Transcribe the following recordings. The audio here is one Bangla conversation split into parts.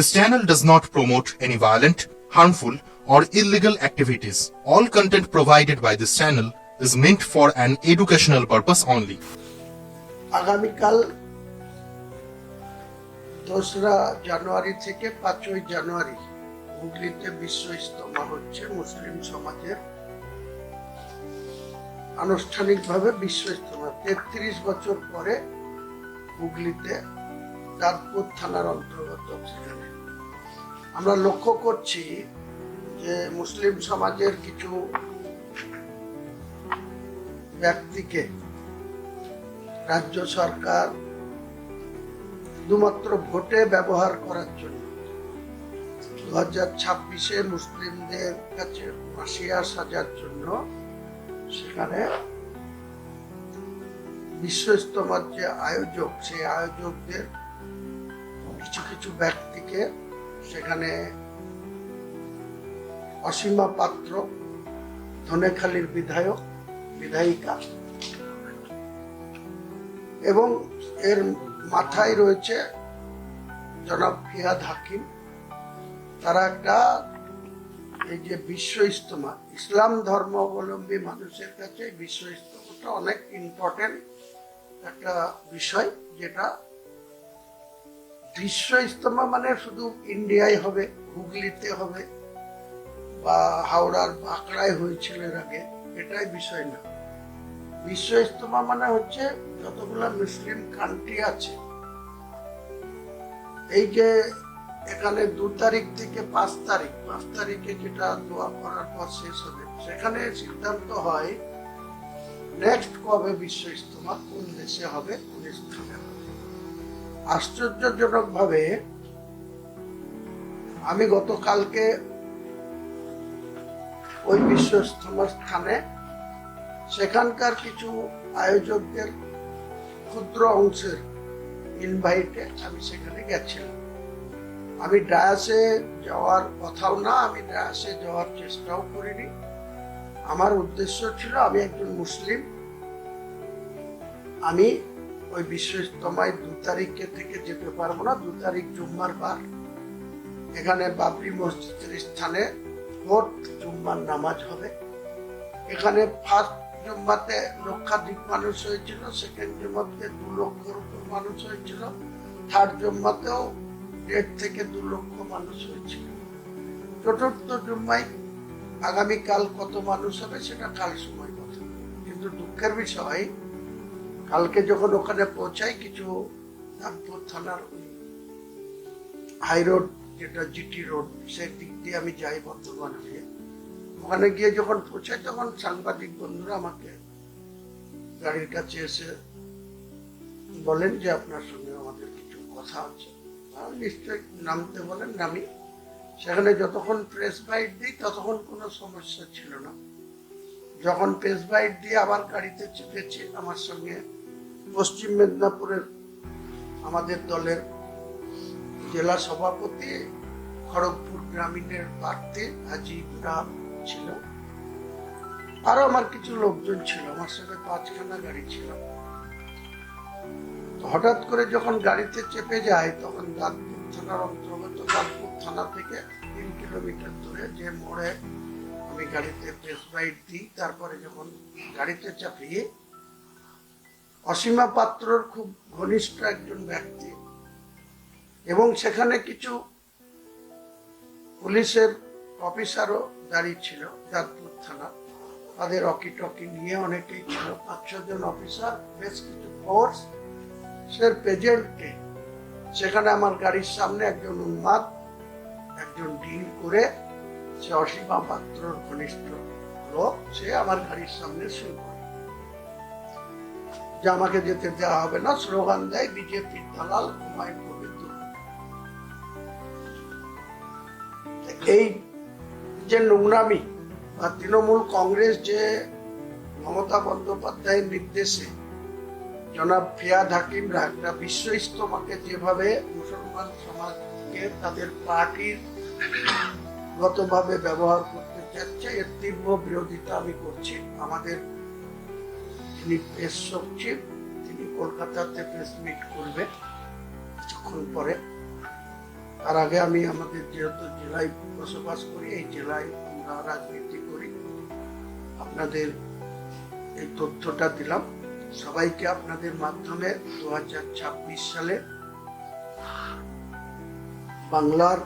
This channel does not promote any violent, harmful, or illegal activities. All content provided by this channel is meant for an educational purpose only. আগামীকাল দোসরা জানুয়ারি থেকে পাঁচই জানুয়ারি হুগলিতে বিশ্ব ইস্তমা হচ্ছে মুসলিম সমাজের আনুষ্ঠানিকভাবে বিশ্ব ইস্তমা তেত্রিশ বছর পরে হুগলিতে কাকপুর থানার অন্তর্গত। সেখানে আমরা লক্ষ্য করছি যে মুসলিম সমাজের কিছু ব্যক্তিকে রাজ্য সরকার শুধুমাত্র ভোটে ব্যবহার করার জন্য দু হাজার ছাব্বিশে মুসলিমদের কাছে মাসিয়া সাজার জন্য সেখানে বিশ্ব ইস্তমার যে আয়োজক, সেই আয়োজকদের কিছু কিছু ব্যক্তিকে সেখানে অসীমা পাত্র, ধনেখালীর বিধায়ক, বিধায়িকা। এবং এর মাথায় রয়েছে জনাব ফিয়াদ হাকিম। তারা একটা এই যে বিশ্ব ইস্তমা ইসলাম ধর্মাবলম্বী মানুষের কাছে বিশ্ব ইস্তমাটা অনেক ইম্পর্টেন্ট একটা বিষয় যেটা বিশ্ব ইজতেমা মানে শুধু ইন্ডিয়ায় হবে, হুগলিতে হবে, বা হাওড়ার বাঁকড়ায় হয়েছিল এর আগে, এটাই বিষয় না। বিশ্ব ইজতেমা মানে হচ্ছে যতগুলো মুসলিম কান্ট্রি আছে। এই যে এখানে দু তারিখ থেকে পাঁচ তারিখ, পাঁচ তারিখে যেটা দোয়া করার পর শেষ হবে, সেখানে সিদ্ধান্ত হয় নেক্সট কবে বিশ্ব ইজতেমা কোন দেশে হবে, কোন স্থানে হবে। আশ্চর্যজনকভাবে আমি গতকালকে ওই বিশ্ব স্থানে সেখানকার কিছু আয়োজকদের ক্ষুদ্র অংশের ইনভাইটে আমি সেখানে গেছিলাম। আমি ডায়াসে যাওয়ার কথাও না, আমি ডায়াসে যাওয়ার চেষ্টাও করিনি। আমার উদ্দেশ্য ছিল আমি একজন মুসলিম। আমি ওই বিশ্বস্তমায় দু তারিখে থেকে যেতে পারব না, দু তারিখ জুম্মার বার। এখানে বাবরি মসজিদের স্থানে ভোট জুম্মার নামাজ হবে। এখানে ফার্স্ট জুম্মাতে লক্ষাধিক মানুষ হয়েছিল সেকেন্ড জুম্মাতে দু লক্ষর উপর মানুষ হয়েছিল থার্ড জুম্মাতেও দেড় থেকে দু লক্ষ মানুষ হয়েছিল। চতুর্থ জুম্মায় আগামীকাল কত মানুষ হবে সেটা কাল সময় কথা কিন্তু দুঃখের বিষয় কালকে যখন ওখানে পৌঁছাই কিছু রামপুর থানার হাই রোড, যেটা জিটি রোড, সেই দিক দিয়ে আমি যাই বর্ধমান হয়ে। ওখানে গিয়ে যখন পৌঁছাই তখন সাংবাদিক বন্ধুরা আমাকে গাড়ির কাছে এসে বলেন যে আপনার সঙ্গে আমাদের কিছু কথা আছে। নিশ্চয়ই নামতে বলেন, নামি। সেখানে যতক্ষণ প্রেস বাইট দিই ততক্ষণ কোনো সমস্যা ছিল না। যখন প্রেস বাইট দিয়ে আবার গাড়িতে চেপেছি আমার সঙ্গে পশ্চিম মেদিনীপুরের আমাদের দলের জেলা সভাপতি খড়গপুর গ্রামীণের প্রার্থী হাজি রাম ছিল। আরও আমার কিছু লোকজন ছিল, আমার সাথে পাঁচখানা গাড়ি ছিল। হঠাৎ করে যখন গাড়িতে চেপে যায়, তখন দাঁতপুর থানার অন্তর্গত দাঁতপুর থানা থেকে তিন কিলোমিটার দূরে যে মোড়ে আমি গাড়িতে প্রেস রাইড দিই, তারপরে যখন গাড়িতে চাপিয়ে অসীমা পাত্রর খুব ঘনিষ্ঠ একজন ব্যক্তি। এবং সেখানে কিছু পুলিশের অফিসারও দাঁড়িয়ে ছিল যাদপুর থানা। তাদের অকি টকি নিয়ে অনেকেই ছিল। পাঁচ ছজন অফিসার, বেশ কিছু ফোর্স। সের প্রেজেন্টে সেখানে আমার গাড়ির সামনে একজন উন্মাদ, একজন ডিল করে, সে অসীমা পাত্রর ঘনিষ্ঠ লোক, সে আমার গাড়ির সামনে শুরু যে আমাকে যেতে দেওয়া হবে না, স্লোগান দেয়, বিজেপি দালাল, হুমায়ুন গোবিন্দ এই যে নোংরামি বা তৃণমূল কংগ্রেস যে মমতা বন্দ্যোপাধ্যায়ের নির্দেশে জনাব ফিয়াদ হাকিম একটা বিশ্ব ইস্তমাকে যেভাবে মুসলমান সমাজকে তাদের পার্টির গতভাবে ব্যবহার করতে চাচ্ছে, এর তীব্র বিরোধিতা আমি করছি। আমাদের তিনি প্রেস সচিব তিনি কলকাতাতে প্রেস মিট করবে কিছুক্ষণ পরে। তার আগে আমি আমাদের যেহেতু জেলায় বসবাস করি, এই জেলায় আমরা রাজনীতি করি, আপনাদের এই তথ্যটা দিলাম। সবাইকে আপনাদের মাধ্যমে দু হাজার ছাব্বিশ সালে বাংলার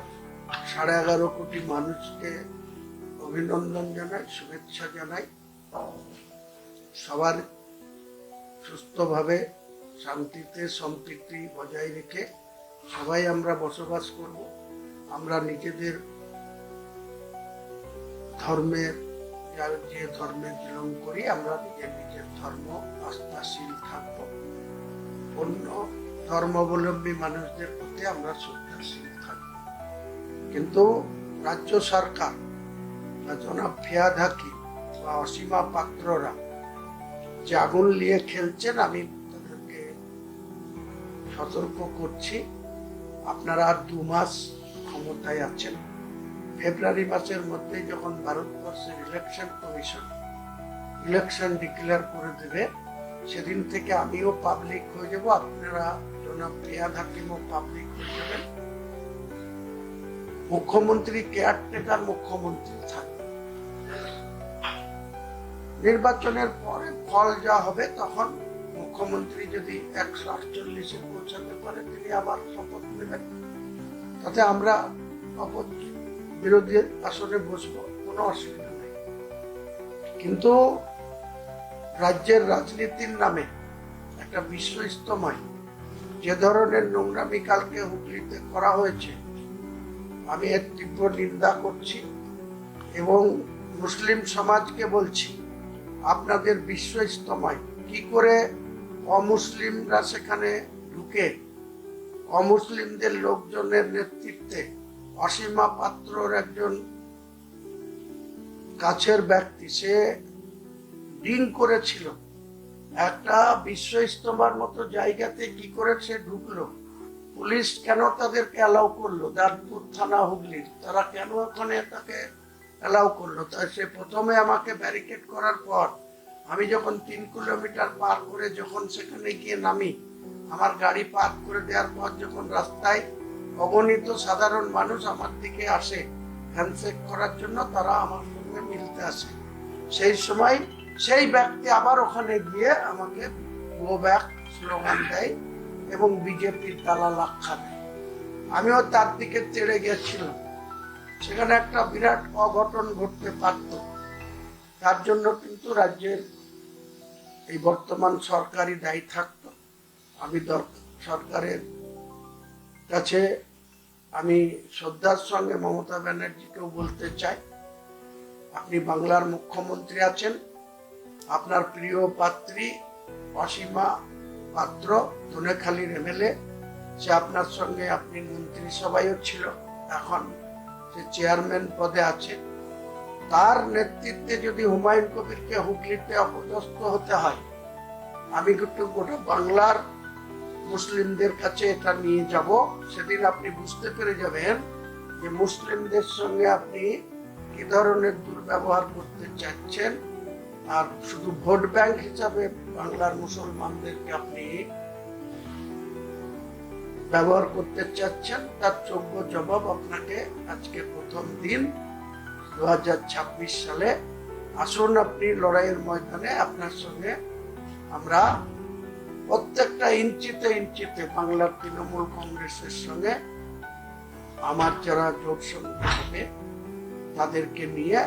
সাড়ে এগারো কোটি মানুষকে অভিনন্দন জানাই, শুভেচ্ছা জানাই। সবার সুস্থভাবে শান্তিতে, সম্প্রীতি বজায় রেখে সবাই আমরা বসবাস করব। আমরা নিজেদের ধর্মের, যে ধর্মে বিলং করি, আমরা নিজের নিজের ধর্ম, আস্থাশীল থাকব। অন্য ধর্মাবলম্বী মানুষদের প্রতি আমরা শ্রদ্ধাশীল থাকব। কিন্তু রাজ্য সরকার বা জনাব ফিয়াদ হাকিম বা অসীমা পাত্ররা যে আগুন নিয়ে খেলছেন, আমি তাদেরকে সতর্ক করছি। আপনারা দু মাস ক্ষমতায় আছেন। ফেব্রুয়ারি মাসের মধ্যে যখন ভারতবর্ষের ইলেকশন কমিশন ইলেকশন ডিক্লেয়ার করে দেবে, সেদিন থেকে আমিও পাবলিক হয়ে যাব। আপনারা জনাব প্রিয়া হাকিমও পাবলিক হয়ে যাবেন। মুখ্যমন্ত্রী কেয়ারটেকার মুখ্যমন্ত্রী থাকবে নির্বাচনের পরে ফল যা হবে তখন মুখ্যমন্ত্রী যদি একশো আটচল্লিশে পৌঁছাতে পারে, তিনি আবার শপথ নেবেন। তাতে আমরা শপথ বিরোধী আসনে বসবো, কোনো অসুবিধা নেই। কিন্তু রাজ্যের রাজনীতির নামে একটা বিশ্ব ইস্তমায় যে ধরনের নোংরামি কালকে হুগলিতে করা হয়েছে, আমি এর তীব্র নিন্দা করছি এবং মুসলিম সমাজকে বলছি আপনাদের বিশ্ব ইস্তমায় কি করে অমুসলিমরা সেখানে ঢুকে? অমুসলিমদের লোকজনের নেতৃত্বে অসীমা পাত্রর একজন কাছের ব্যক্তি, সে ডিং করেছিল। একটা বিশ্ব ইস্তমার মতো জায়গাতে কি করে সে ঢুকলো? পুলিশ কেন তাদেরকে অ্যালাউ করল? দাঁতপুর থানা হুগলির। তারা কেন ওখানে তাকে অ্যালাউ করল। তাই সে প্রথমে আমাকে ব্যারিকেড করার পর আমি যখন তিন কিলোমিটার পার করে যখন সেখানে গিয়ে নামি, আমার গাড়ি পার্ক করে দেওয়ার পর যখন রাস্তায় অগণিত সাধারণ মানুষ আমার দিকে আসে হ্যান্ডশেক করার জন্য, তারা আমার সঙ্গে মিলতে আসে। সেই সময় সেই ব্যক্তি আবার ওখানে গিয়ে আমাকে গো ব্যাক স্লোগান দেয় এবং বিজেপির দালাল আখ্যা দেয়। আমিও তার দিকে তেড়ে গেছিলাম। সেখানে একটা বিরাট অঘটন ঘটতে পারত। তার জন্য কিন্তু রাজ্যের এই বর্তমান সরকারি দায়ী থাকত। আমি সরকারের কাছে আমি শ্রদ্ধার সঙ্গে মমতা ব্যানার্জিকেও বলতে চাই। আপনি বাংলার মুখ্যমন্ত্রী আছেন। আপনার প্রিয় পাত্রী অসীমা পাত্র, ধনেখালির এমএলএ, সে আপনার সঙ্গে আপনি মন্ত্রিসভায়ও ছিল। এখন সে চেয়ারম্যান পদে আছে, তার নেতৃত্বে যদি হুমায়ুন কবিরকে হুগলিতে অপদস্থ হতে হয়, আমি কিন্তু গোটা বাংলার মুসলিমদের কাছে এটা নিয়ে যাব। সেদিন আপনি বুঝতে পেরে যাবেন যে মুসলিমদের সঙ্গে আপনি কি ধরনের দুর্ব্যবহার করতে চাচ্ছেন। আর শুধু ভোট ব্যাংক হিসাবে বাংলার মুসলমানদেরকে আপনি ব্যবহার করতে চাচ্ছেন, তার যোগ্য জবাব আপনাকে আজকে প্রথম দিন দু হাজার ছাব্বিশ সালে। আসুন আপনি লড়াইয়ের ময়দানে, আপনার সঙ্গে আমরা প্রত্যেকটা ইঞ্চিতে ইঞ্চিতে বাংলার তৃণমূল কংগ্রেসের সঙ্গে আমার যারা জোট সঙ্গে হবে, তাদেরকে নিয়ে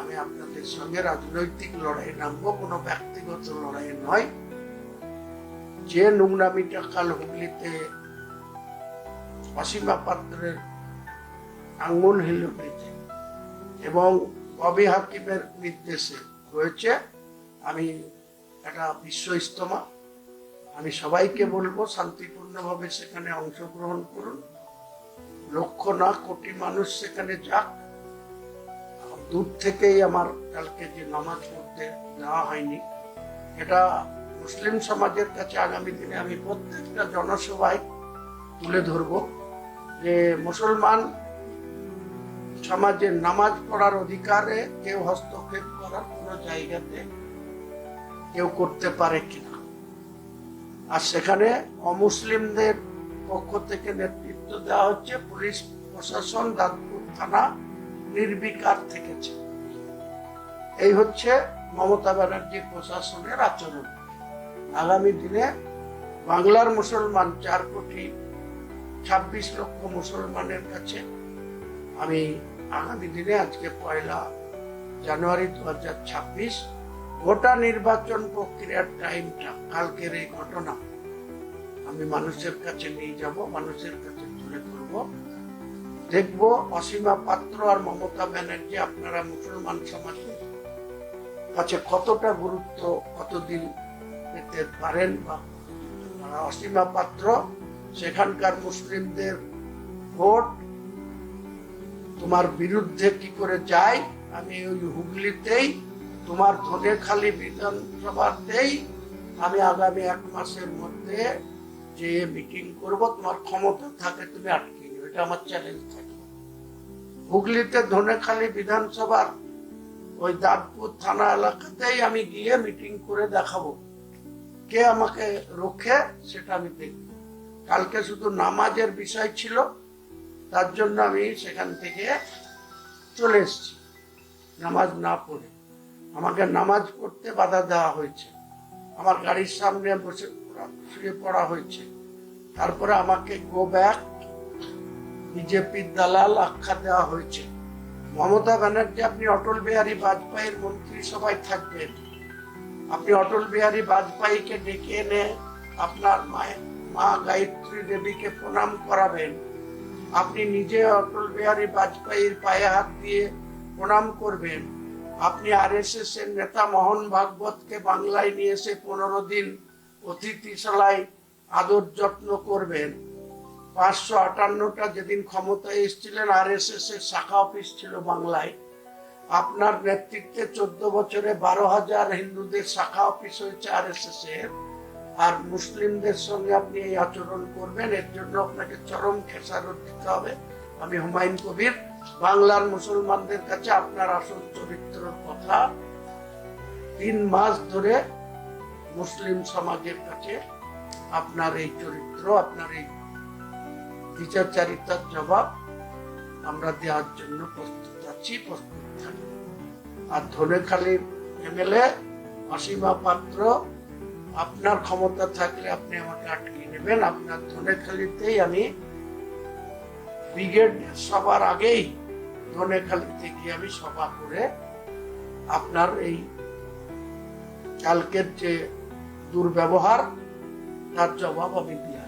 আমি আপনাদের সঙ্গে রাজনৈতিক লড়াই নামবো, কোনো ব্যক্তিগত লড়াই নয়। যে নোংরামিটা কাল হুগলিতে অসীমা পাত্রের আঙ্গুল হিলুটিতে এবং ববি হাকিমের নির্দেশে হয়েছে আমি একটা বিশ্ব ইস্তমা আমি সবাইকে বলব, শান্তিপূর্ণভাবে সেখানে অংশগ্রহণ করুন। লক্ষ না কোটি মানুষ সেখানে যাক। দূর থেকেই আমার কালকে যে নামাজ পড়তে দেওয়া হয়নি, এটা মুসলিম সমাজের কাছে আগামী দিনে আমি প্রত্যেকটা জনসভায় তুলে ধরব। যে মুসলমান সমাজে নামাজ পড়ার অধিকারে কেউ হস্তক্ষেপ করার কোনো জায়গাতে কেউ করতে পারে কিনা। আর সেখানে অমুসলিমদের পক্ষ থেকে নেতৃত্ব দেওয়া হচ্ছে পুলিশ প্রশাসন, দাঁতপুর থানা নির্বিকার থেকেছে। এই হচ্ছে মমতা ব্যানার্জির প্রশাসনের আচরণ। আগামী দিনে বাংলার মুসলমান চার কোটি ছাব্বিশ লক্ষ মুসলমানের কাছে। আমি আগামী দিনে আজকে পয়লা জানুয়ারি দু হাজার ছাব্বিশ গোটা নির্বাচন প্রক্রিয়ার টাইমটা, কালকের এই ঘটনা। আমি মানুষের কাছে নিয়ে যাব, মানুষের কাছে তুলে ধরব। দেখব অসীমা পাত্র আর মমতা ব্যানার্জি আপনারা মুসলমান সমাজের কাছে কতটা গুরুত্ব কতদিন পেতে পারেন বা অসীমা পাত্র সেখানকার মুসলিমদের ভোট তোমার বিরুদ্ধে কি করে যায়, আমি ওই হুগলিতেই, তোমার ধনেখালি বিধানসভাতেই আমি আগামী এক মাসের মধ্যে যে মিটিং করব, তোমার ক্ষমতা থাকে, তুমি আটকে নিও, এটা আমার চ্যালেঞ্জ থাকে হুগলিতে ধনেখালি বিধানসভার ওই দাঁতপুর থানা এলাকাতেই আমি গিয়ে মিটিং করে দেখাবো, কে আমাকে রোখে সেটা আমি দেখব। কালকে শুধু নামাজের বিষয় ছিল, তার জন্য আমি সেখান থেকে চলে এসেছি, নামাজ না পড়ে। আমাকে নামাজ পড়তে বাধা দেওয়া হয়েছে। আমার গাড়ির সামনে বসে শুয়ে পড়া হয়েছে। তারপরে আমাকে গো ব্যাক বিজেপির দালাল আখ্যা দেওয়া হয়েছে। মমতা ব্যানার্জি, আপনি অটল বিহারী বাজপেয়ীর মন্ত্রিসভায় থাকবেন। আপনি অটল বিহারী বাজপেয়ীকে ডেকে এনে আপনার মায়ের মা গায়ত্রী দেবীকে প্রণাম করাবেন। আপনি নিজে অটল বিহারী বাজপেয়ীর পায়ে হাত দিয়ে প্রণাম করবেন। আপনি আরএসএস এর নেতা মোহন ভাগবতকে বাংলায় নিয়ে এসে পনেরো দিন অতিথিশালায় আদর যত্ন করবেন। পাঁচশো আটান্নটা যেদিন ক্ষমতায় এসেছিলেন আর এস এস এর শাখা অফিস ছিল বাংলায়। আপনার নেতৃত্বে চোদ্দ বছরে বারো হাজার হিন্দুদের শাখা অফিস হয়েছে আর এস এস এর আর মুসলিমদের সঙ্গে আপনি এই আচরণ করবেন, এর জন্য আপনাকে চরম খেসারত দিতে হবে। আমি হুমায়ুন কবির, বাংলার মুসলমানদের কাছে আপনার আসল চরিত্রের কথা। তিন মাস ধরে মুসলিম সমাজের কাছে আপনার এই চরিত্র, আপনার এই বিচারচারিতার জবাব আমরা দেওয়ার জন্য প্রস্তুত আছি, প্রস্তুত থাকি। আর ধনেখালির এমএলএ, অসীমা পাত্র আপনার ক্ষমতা থাকলে আপনি আমাকে আটকে নেবেন। আপনার ধনেখালিতেই আমি ব্রিগেড সবার আগেই ধনেখালিতে গিয়ে আমি সভা করে আপনার এই কালকের যে দুর্ব্যবহার, তার জবাব আমি দিয়ে